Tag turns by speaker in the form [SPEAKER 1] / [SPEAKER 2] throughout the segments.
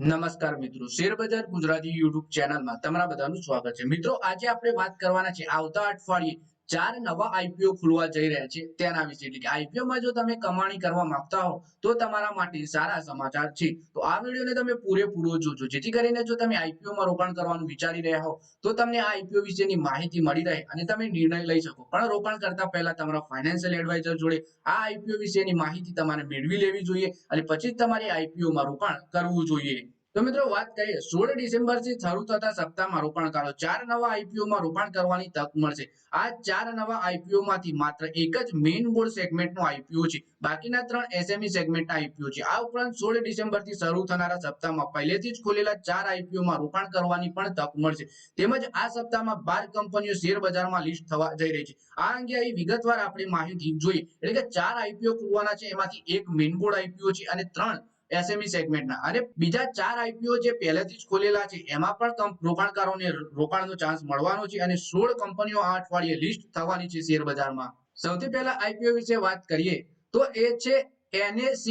[SPEAKER 1] નમસ્કાર મિત્રો. શેરબજાર ગુજરાતી યુટ્યુબ ચેનલમાં તમારા બધાનું સ્વાગત છે. મિત્રો, આજે આપણે વાત કરવાના છે. આવતા અઠવાડિયે ચાર નવા આઈપીઓ ખુલવા જઈ રહ્યા છે તેના વિશે. એટલે કે આઈપીઓમાં જો તમે કમાણી કરવા માંગતા હો, તો તમારા માટે સારા સમાચાર છે. તો આ વિડીયોને તમે પૂરેપૂરો જોજો. જેથી કરીને જો તમે આઈપીઓમાં રોકાણ કરવાનું વિચારી રહ્યા હો, તો તમને આ આઈપીઓ વિશેની માહિતી મળી રહે અને તમે નિર્ણય લઈ શકો. પણ રોકાણ કરતા પહેલા તમારા ફાઇનાન્શિયલ એડવાઇઝર જોડે આ આઈપીઓ વિશેની માહિતી તમારે મેળવી લેવી જોઈએ અને પછી જ તમારે આઈપીઓ માં રોકાણ કરવું જોઈએ. તો મિત્રો વાત કરીએ, સોળ ડિસેમ્બરથી શરૂ થતા સપ્તાહમાં રોકાણકારો ચાર નવા આઈપીઓમાં રોકાણ કરવાની તક મળશે. આ ચાર નવા આઈપીઓ માંથી માત્ર એક જ મેઇન બોર્ડ સેગમેન્ટનો આઈપીઓ છે. બાકીના ત્રણ એસએમઈ સેગમેન્ટના આઈપીઓ છે. આ ઉપરાંત સોળ ડિસેમ્બરથી શરૂ થનારા સપ્તાહમાં પહેલેથી જ ખોલેલા ચાર આઈપીઓમાં રોકાણ કરવાની પણ તક મળશે. તેમજ આ સપ્તાહમાં બાર કંપનીઓ શેર બજારમાં લિસ્ટ થવા જઈ રહી છે. આ અંગે અહીં વિગતવાર આપણે માહિતી જોઈએ. એટલે કે ચાર આઈપીઓ ખુલવાના છે. એમાંથી એક મેઇન બોર્ડ આઈપીઓ છે અને ત્રણ એસએમઈ સેગમેન્ટના. અને બીજા ચાર આઈપીઓ જે પહેલેથી જ ખોલેલા છે, એમાં પણ રોકાણકારોને રોકાણનો ચાન્સ મળવાનો છે અને સોળ કંપનીઓ આ અઠવાડિયે લિસ્ટ થવાની છે શેર બજારમાં સૌથી પહેલા આઈપીઓ વિશે વાત કરીએ, તો એ છે ઓગણીસ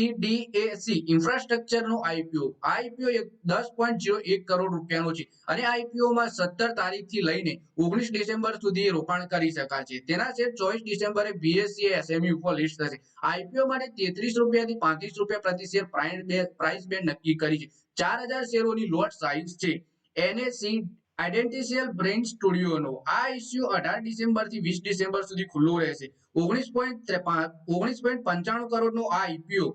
[SPEAKER 1] ડિસેમ્બર સુધી રોકાણ કરી શકાય છે તેના છે ચોવીસ ડિસેમ્બરે બીએસસી એસએમઈ ઉપર લિસ્ટ થશે. આઈપીઓ માટે તેત્રીસ રૂપિયાથી પાંત્રીસ રૂપિયા પ્રતિ શેર પ્રાઇસ બેન્ડ નક્કી કરી છે. ચાર હજાર શેરોની લોટ સાઇઝ છે. એનએસી આઈડેન્ટિશિયલ બ્રેઇન સ્ટુડિયોનો આ ઇસ્યુ અઢાર ડિસેમ્બરથી વીસ ડિસેમ્બર સુધી ખુલ્લો રહેશે. ઓગણીસ પોઈન્ટ ઓગણીસ પોઈન્ટ પંચાણું કરોડનો આ આઈપીઓ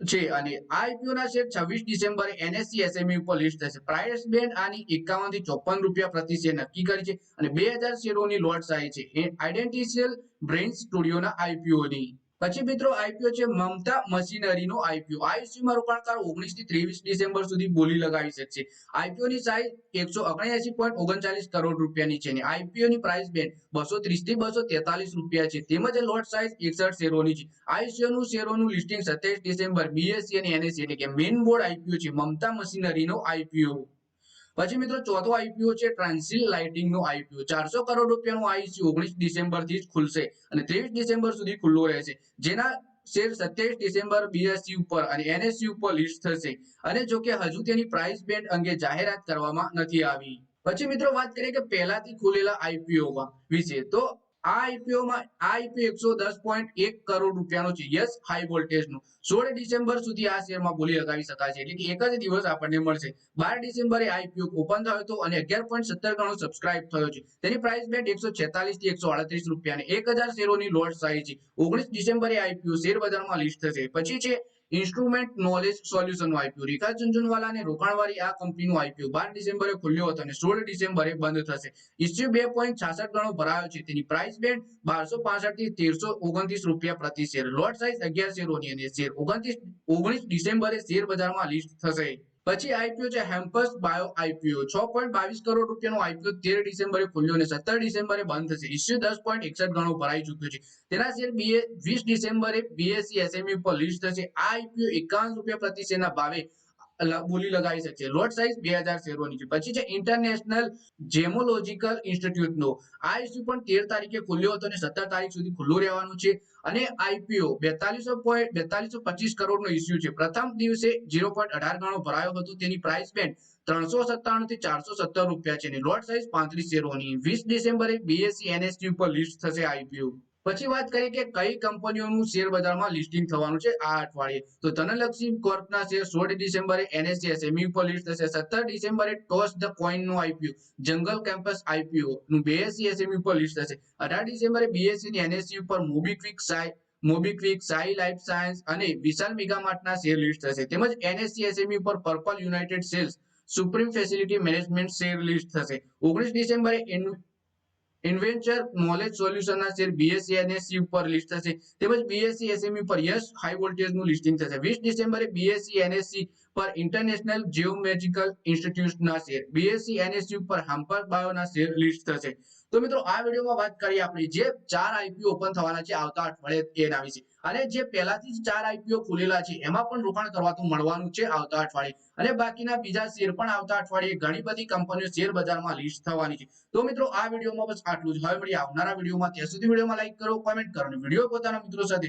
[SPEAKER 1] છે અને આ આઈપીઓ ના શેર છવ્વીસ ડિસેમ્બરે એનએસસી એસએમઈ ઉપર લિસ્ટ થશે. પ્રાઇસ બેન્ડ આની એકાવનથી ચોપન રૂપિયા પ્રતિ શેર નક્કી કરી છે અને બે હજાર શેરોની લોટ સાઈ છે. આઈડેન્ટિશિયલ બ્રેઇન સ્ટુડિયોના આઈપીઓ ની. પછી મિત્રો આઈપીઓ છે મમતા મશીનરીનો આઈપીઓ આ ઇસ્યુમાં રોકાણકાર ઓગણીસથી ત્રેવીસ ડિસેમ્બર સુધી બોલી લગાવી શકશે. આઈપીઓ ની સાઇઝ એકસો ઓગણએસી પોઈન્ટ ઓગણચાલીસ કરોડ રૂપિયાની છે અને આઈપીઓ ની પ્રાઇસ બેન્ડ બસો ત્રીસથી બસો તેતાલીસ રૂપિયા છે. તેમજ લોટ સાઇઝ એકસઠ શેરોની છે. આ ઇસ્યુનું શેરોનું લિસ્ટિંગ સત્યાવીસ ડિસેમ્બર બીએસસી અને એનએસસી એટલે કે મેઇન બોર્ડ આઈપીઓ છે. મમતા મશીનરીનો આઈપીઓ પછી મિત્રો ચોથો આઈપીઓ છે ટ્રાન્સિલ લાઇટિંગ નો આઈપીઓ. ચારસો કરોડ રૂપિયાનું આઈસી ઓગણીસ ડિસેમ્બરથી જ ખુલશે અને ત્રેવીસ ડિસેમ્બર સુધી ખુલ્લો રહેશે જેના શેર સત્યાવીસ ડિસેમ્બર બીએસસી ઉપર અને એનએસસી ઉપર લિસ્ટ થશે. અને જો કે હજુ તેની પ્રાઇસ બેન્ડ અંગે જાહેરાત કરવામાં નથી આવી. પછી મિત્રો વાત કરીએ કે પહેલાથી ખુલેલા આઈપીઓ વિશે. તો આ આઈપીઓ એકસો એક કરોડ રૂપિયાનો છે. ડિસેમ્બર સુધી આ શેરમાં બોલી લગાવી શકાય છે. એટલે એક જ દિવસ આપણને મળશે. બાર ડિસેમ્બરે આઈપીઓ ઓપન હતો અને અગિયાર પોઈન્ટ સત્તર ગણો સબસ્ક્રાઇબ થયો છે. તેની પ્રાઇસ એકસો છેતાલીસ એકસો આડત્રીસ રૂપિયા એક હજાર શેરોની લોટ સાઇઝ છે. ઓગણીસ ડિસેમ્બરે આઈપીઓ શેર બજારમાં લિસ્ટ થશે. પછી છે instrument knowledge solution IPO Rekha Jhunjhunwala રોકાણવાળી આ કંપનીનું આઈપીઓ બાર ડિસેમ્બરે ખુલ્યો હતો અને સોળ ડિસેમ્બરે બંધ થશે. ઇસ્યુ બે પોઈન્ટ છાસઠ ગણો ભરાયો છે. તેની પ્રાઇસ બેન્ડ બારસો પાસઠથી તેરસો ઓગણત્રીસ રૂપિયા પ્રતિ શેર લોટ સાઇઝ અગિયાર શેરોની અને શેર ઓગણત્રીસ, ઓગણીસ ડિસેમ્બરે શેર બજારમાં લિસ્ટ થશે. પછી આઈપીઓ છે હેમ્પસ બાયો આઈપીઓ છ પોઈન્ટ બાવીસ કરોડ રૂપિયાનો આઈપીઓ તેર ડિસેમ્બરે ખુલ્યો અને સત્તર ડિસેમ્બરે બંધ થશે. ઇસ્યુ દસ પોઈન્ટ એકસઠ ગણો ભરાઈ ચૂક્યો છે. તેના શેર બીએ વીસ ડિસેમ્બરે બીએસસી એસએમઈ પર લિસ્ટ થશે. આ આઈપીઓ એકાવન રૂપિયા પ્રતિ શેરના ભાવે બોલી લગાવી શકશે લોટ સાઇઝ બે હજાર શેરોની છે. પછી છે ઇન્ટરનેશનલ જેમોલોજીકલ ઇન્સ્ટિટ્યૂટનો આ ઇસ્યુ પણ તેર તારીખે ખુલ્યો હતો અને સત્તર તારીખ સુધી ખુલ્લું રહેવાનું છે. અને આઈપીઓ બેતાલીસો પોઈન્ટ બેતાલીસો પચીસ કરોડનો ઇસ્યુ છે. પ્રથમ દિવસે ઝીરો પોઈન્ટ અઢાર ગણો ભરાયો હતો. તેની પ્રાઇસ બેન્ડ ત્રણસો સત્તાણું થી ચારસો સત્તર રૂપિયા છે. અને લોટ સાઇઝ પાંત્રીસ શેરોની વીસ ડિસેમ્બરે બીએસસી એનએસટી ઉપર લિસ્ટ થશે આઈપીઓ પછી વાત કરીએ કે કઈ કંપનીઓનું શેર બજારમાં લિસ્ટિંગ થવાનું છે આ અઠવાડિયે. તો ધનલક્ષ્મી કોર્પના શેર સોળ ડિસેમ્બરે એનએસસી એસએમઈ ઉપર લિસ્ટ થશે સત્તર ડિસેમ્બરે ટોસ ધ કોઈનનું આઈપીઓ જંગલ કેમ્પસ આઈપીઓ નું બીએસસી એસએમઈ ઉપર લિસ્ટ થશે અઢાર ડિસેમ્બરે બીએસસી ની એનએસસી ઉપર MobiKwik Sai MobiKwik Sai life science અને વિશાલ મેગામાર્ટના શેર લિસ્ટ થશે તેમજ એનએસસી એસએમઈ ઉપર purple united sales, supreme facility management share list થશે ઓગણીસ ડિસેમ્બરે ઇન્વેન્ચર નોલેજ સોલ્યુશનના શેર બીએસસી એનએસસી ઉપર લિસ્ટ થશે. તેમજ બીએસસી એસએમઈ પર યસ હાઈ વોલ્ટેજનું લિસ્ટિંગ થશે. વીસ ડિસેમ્બરે બીએસસી એનએસસી પર ઇન્ટરનેશનલ જીઓમેજિકલ ઇન્સ્ટિટ્યૂટના શેર બીએસસી એનએસયુ પર હમ્પર બાયોના શેર લિસ્ટ થશે. તો મિત્રો, આ વિડીયોમાં વાત કરીએ આપણે જે ચાર આઈપીઓ ઓપન થવાના છે આવતા અઠવાડિયે એના વિશે. અને જે પહેલાથી જ ચાર આઈપીઓ ખુલેલા છે, એમાં પણ રોકાણ કરવાનું મળવાનું છે આવતા અઠવાડિયે. અને બાકીના બીજા શેર પણ આવતા અઠવાડિયે ઘણી બધી કંપનીઓ શેર બજારમાં લિસ્ટ થવાની છે. તો મિત્રો, આ વિડીયોમાં બસ આટલું જ. હવે મળીએ આવનારા વિડીયોમાં. ત્યાં સુધી વિડીયોમાં લાઈક કરો કોમેન્ટ કરો અને વીડિયો પોતાના મિત્રો સાથે